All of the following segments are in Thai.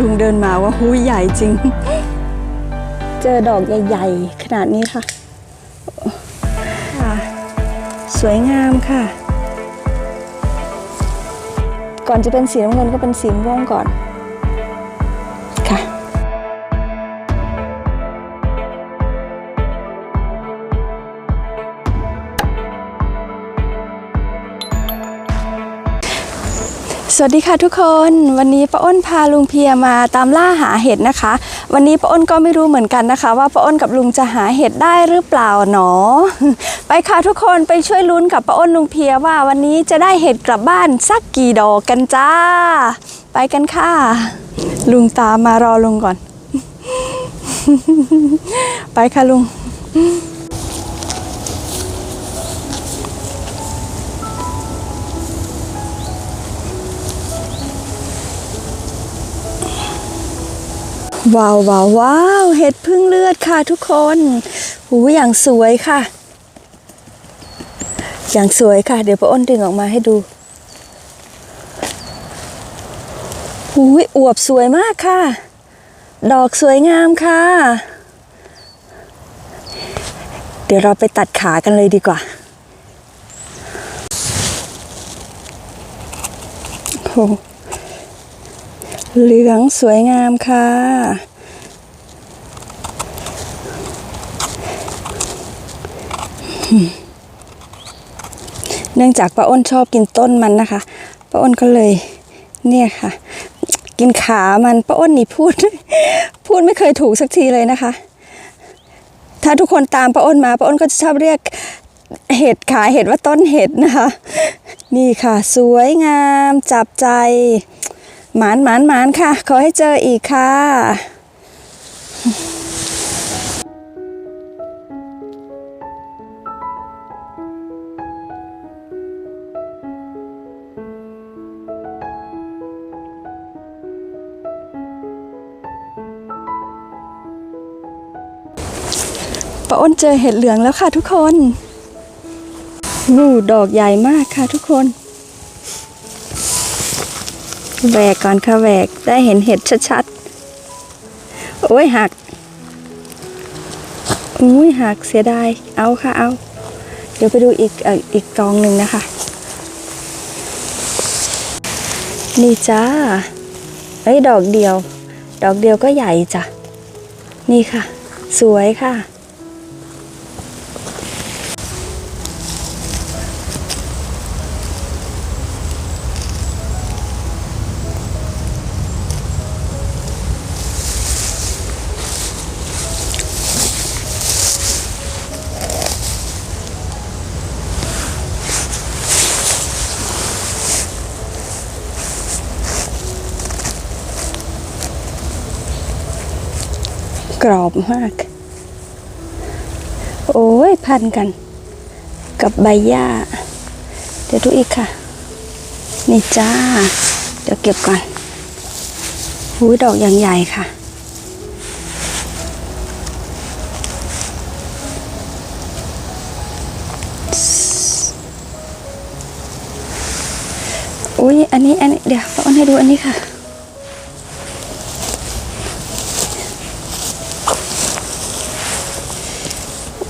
ลุงเดินมาว่าหูใหญ่จริง เจอดอกใหญ่ๆ ขนาดนี้ค่ะ ค่ะ สวยงามค่ะ ก่อนจะเป็นสีน้ำเงินก็เป็นสีม่วงก่อน สวัสดีค่ะทุกคนวันนี้ป้าอ้นพาลุงเพียมาตามล่าหาเห็ดนะคะ วันนี้ป้าอ้นก็ไม่รู้เหมือนกันนะคะ ว่าป้าอ้นกับลุงจะหาเห็ดได้หรือเปล่าหนอ ไปค่ะทุกคนไปช่วยลุ้นกับป้าอ้นลุงเพียว่าวันนี้จะได้เห็ดกลับบ้านสักกี่ดอกกันจ้า ไปกันค่ะ ลุงตามมารอลุงก่อน ไปค่ะลุง ว้าวว้าวว้าวเห็ดพึ่งเลือดค่ะทุกคนหูอย่างสวยค่ะ อย่างสวยค่ะ เดี๋ยวป้าอ้นดึงออกมาให้ดูหูยอวบสวยมากค่ะ ดอกสวยงามค่ะ เดี๋ยวเราไปตัดขากันเลยดีกว่าโอ้ เหลืองสวยงามค่ะ เนื่องจากป้าอ้นชอบกินต้นมันนะคะป้าอ้นก็เลย เนี่ยค่ะ กินขามันป้าอ้นนี่พูด พูดไม่เคยถูกสักทีเลยนะคะ ถ้าทุกคนตามป้าอ้นมาป้าอ้นก็จะชอบเรียกเห็ดขาเห็ดว่าต้นเห็ดนะคะ นี่ค่ะ สวยงามจับใจ หมานหมานหมานค่ะ ขอให้เจออีกค่ะป้าอ้นเจอเห็ดเหลืองแล้วค่ะทุกคน วูดอกใหญ่มากค่ะทุกคน แหวกก่อนค่ะแหวกได้เห็นเห็ดชัดๆ โอ้ยหักอุ้ยหักเสียดาย เอาค่ะเอา เดี๋ยวไปดูอีกอ,อีกกองหนึ่งนะคะ นี่จ้าเอ้ดอกเดียว ดอกเดียวก็ใหญ่จ้ะ นี่ค่ะ สวยค่ะ กรอบมาก โอ้ยพันกัน กับใบหญ้า เดี๋ยวดูอีกค่ะ นี่จ้า เดี๋ยวเก็บก่อนหูยดอกอย่างใหญ่ค่ะ อุ้ยอันนี้อันนี้เดี๋ยวป้าอ้นให้ดูอันนี้ค่ะ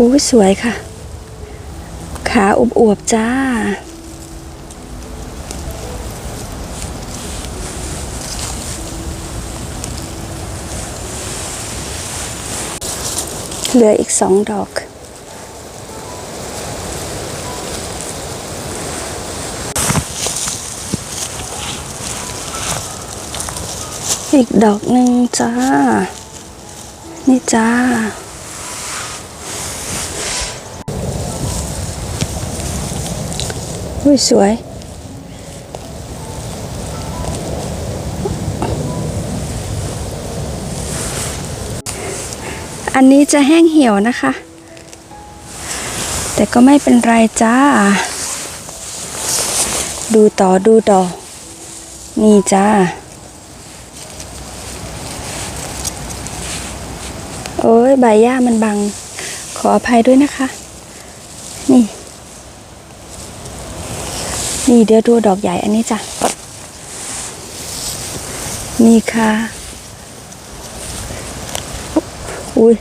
อุ้สวยค่ะ ขาอวบๆจ้า เหลืออีกสองดอกอีกดอกหนึ่งจ้า นี่จ้า อุ้ยสวย อันนี้จะแห้งเหี่ยวนะคะ แต่ก็ไม่เป็นไรจ้า ดูต่อดูต่อ นี่จ้า โอ้ยใบหญ้ามันบัง ขออภัยด้วยนะคะ นี่ นี่เดี๋ยวดูดอกใหญ่อันนี้จ้ะ นี่ค่ะ อุ้ย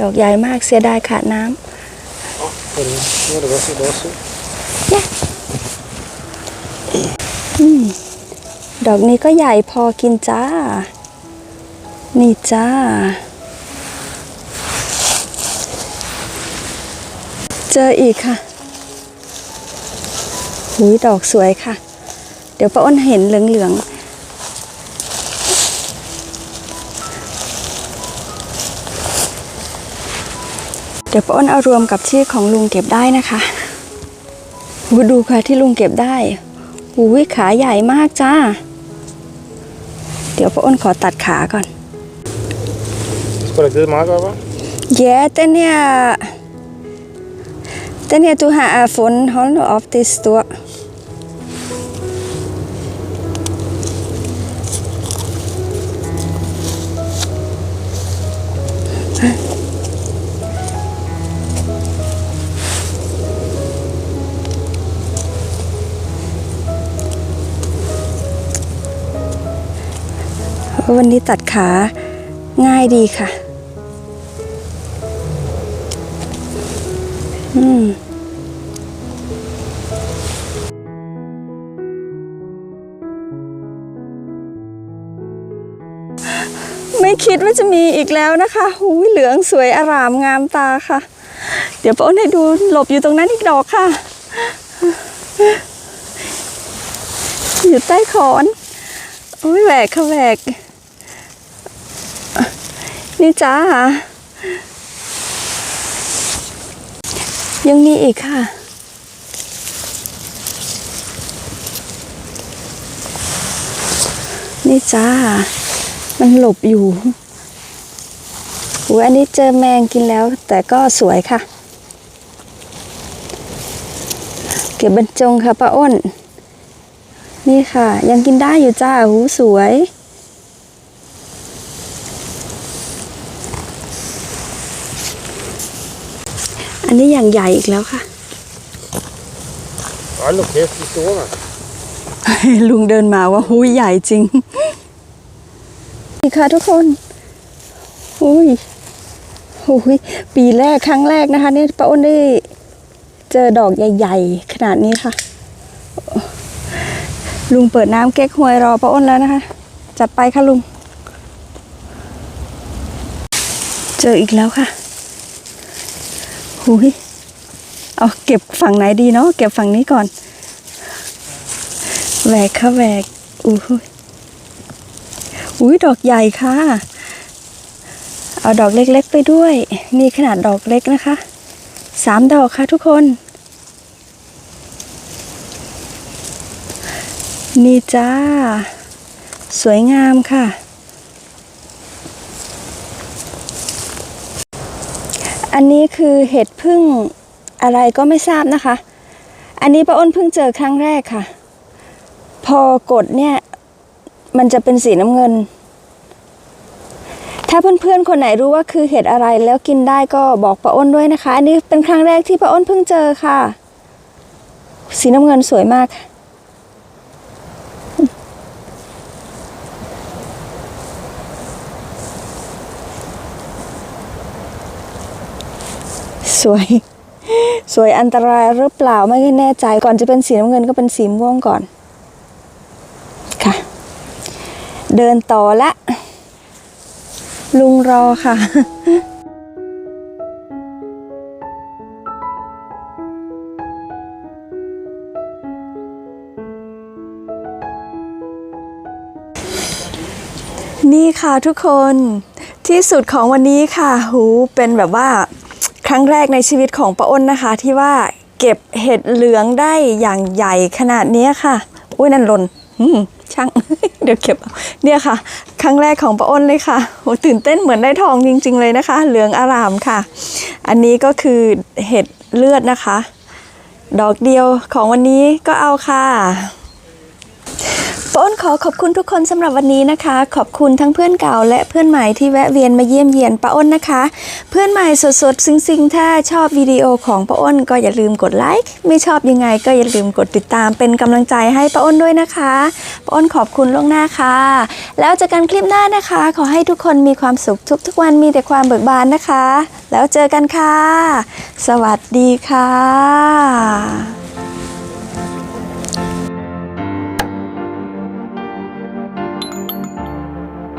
ดอกใหญ่มากเสียดายขาดน้ำเนี่ยดอกนี้ก็ใหญ่พอกินจ้า นี่จ้า เจออีกค่ะ หุยดอกสวยค่ะ เดี๋ยวป้าอ้นเห็นเหลืองๆ เดี๋ยวป้าอ้นเอารวมกับที่ของลุงเก็บได้นะคะหูดูค่ะที่ลุงเก็บได้หูยขาใหญ่มากจ้า เดี๋ยวป้าอ้นขอตัดขาก่อน Por aqui mais agora. Yeah, den her... Den her, du har øh, fundet. Hold nu op, det er stort.. วันนี้ตัดขาง่ายดีค่ะ อืมไม่คิดว่าจะมีอีกแล้วนะคะหูยเหลืองสวยอารามงามตาค่ะ เดี๋ยวป้าอ้นให้ดูหลบอยู่ตรงนั้นอีกดอกค่ะ อยู่ใต้ขอน โอ้ยแหวกค่ะแหวก นี่จ้ายังมีอีกค่ะ นี่จ้า มันหลบอยู่อุ้ยอันนี้เจอแมงกินแล้ว แต่ก็สวยค่ะ เก็บบรรจงค่ะป้าอ้น นี่ค่ะ ยังกินได้อยู่จ้าหูสวย อันนี้อย่างใหญ่อีกแล้วค่ะ Olha o que é que estou, mano. ลุงเดินมาว่าหุยใหญ่จริงนี่ค่ะทุกคนหุยหุยปีแรกครั้งแรกนะคะ เนี่ยป้าอ้นได้เจอดอกใหญ่ๆ ขนาดนี้ค่ะ ลุงเปิดน้ำเก๊กฮวยรอป้าอ้นแล้วนะคะ จัดไปค่ะลุง เจออีกแล้วค่ะ หุยเอาเก็บฝั่งไหนดีเนาะเก็บฝั่งนี้ก่อนแหวกค่ะแหวกอุ้ยอุ้ยดอกใหญ่ค่ะ เอาดอกเล็กๆไปด้วย นี่ขนาดดอกเล็กนะคะสามดอกค่ะทุกคน นี่จ้า สวยงามค่ะ อันนี้คือเห็ดพึ่งอะไรก็ไม่ทราบนะคะ อันนี้ป้าอ้นเพิ่งเจอครั้งแรกค่ะ พอกดเนี่ย มันจะเป็นสีน้ำเงิน ถ้าเพื่อนๆคนไหนรู้ว่าคือเห็ดอะไรแล้วกินได้ก็บอกป้าอ้นด้วยนะคะ อันนี้เป็นครั้งแรกที่ป้าอ้นเพิ่งเจอค่ะ สีน้ำเงินสวยมาก สวย สวยอันตรายหรือเปล่าไม่แน่ใจ ก่อนจะเป็นสีน้ำเงินก็เป็นสีม่วงก่อน ค่ะ เดินต่อละ ลุงรอค่ะนี่ค่ะทุกคนที่สุดของวันนี้ค่ะ หูเป็นแบบว่า ครั้งแรกในชีวิตของป้าอ้นนะคะ ที่ว่าเก็บเห็ดเหลืองได้อย่างใหญ่ขนาดนี้ค่ะ อุ้ยนั่นหล่นช่าง เดี๋ยวเก็บเอาเนี่ยค่ะ ครั้งแรกของป้าอ้นเลยค่ะโหตื่นเต้นเหมือนได้ทองจริง ๆ เลยนะคะ เหลืองอารามค่ะ อันนี้ก็คือเห็ดเลือดนะคะ ดอกเดียวของวันนี้ก็เอาค่ะ ป้าอ้นขอขอบคุณทุกคนสำหรับวันนี้นะคะ ขอบคุณทั้งเพื่อนเก่าและเพื่อนใหม่ที่แวะเวียนมาเยี่ยมเยียนป้าอ้นนะคะ เพื่อนใหม่สดๆซึ้งๆ ถ้าชอบวิดีโอของป้าอ้นก็อย่าลืมกดไลค์ไม่ชอบยังไงก็อย่าลืมกดติดตามเป็นกำลังใจให้ป้าอ้นด้วยนะคะป้าอ้นขอบคุณล่วงหน้าค่ะ แล้วเจอกันคลิปหน้านะคะ ขอให้ทุกคนมีความสุขทุกๆวันมีแต่ความเบิกบานนะคะ แล้วเจอกันค่ะ สวัสดีค่ะ